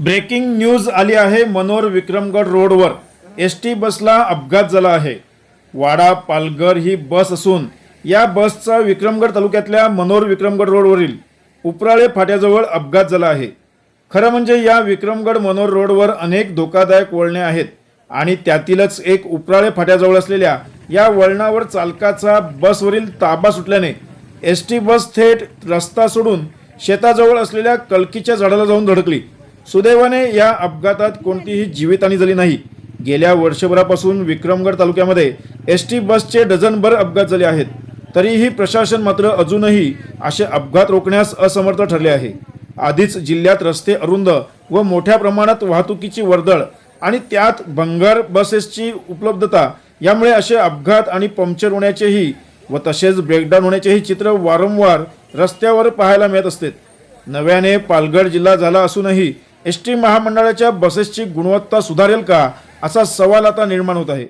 Breaking news आली आहे मनोर विक्रमगड रोडवर. एस टी बसला अपघात झाला आहे. वाडा पालघर ही बस असून या बसचा विक्रमगड तालुक्यातल्या मनोर विक्रमगड रोडवरील उपराळे फाट्याजवळ अपघात झाला आहे. खरं म्हणजे या विक्रमगड मनोर रोडवर अनेक धोकादायक वळणे आहेत आणि त्यातीलच एक उपराळे फाट्याजवळ असलेल्या या वळणावर चालकाचा बसवरील ताबा सुटल्याने एस टी बस थेट रस्ता सोडून शेताजवळ असलेल्या कलकीच्या झाडाला जाऊन धडकली. सुदैवाने या अपघातात कोणतीही जीवितहानी झाली नाही. गेल्या वर्षभरापासून विक्रमगड तालुक्यामध्ये एस टी बसचे डझनभर अपघात झाले आहेत. तरीही प्रशासन मात्र अजूनही असे अपघात रोखण्यास असमर्थ ठरले आहे. आधीच जिल्ह्यात रस्ते अरुंद व मोठ्या प्रमाणात वाहतुकीची वर्दळ आणि त्यात भंगार बसेसची उपलब्धता यामुळे असे अपघात आणि पंक्चर होण्याचेही व तसेच ब्रेकडाऊन होण्याचेही चित्र वारंवार रस्त्यावर पाहायला मिळत असते. नव्याने पालघर जिल्हा झाला असूनही एस टी महामंडळाच्या बसेसची गुणवत्ता सुधारेल का असा सवाल आता निर्माण होत आहे.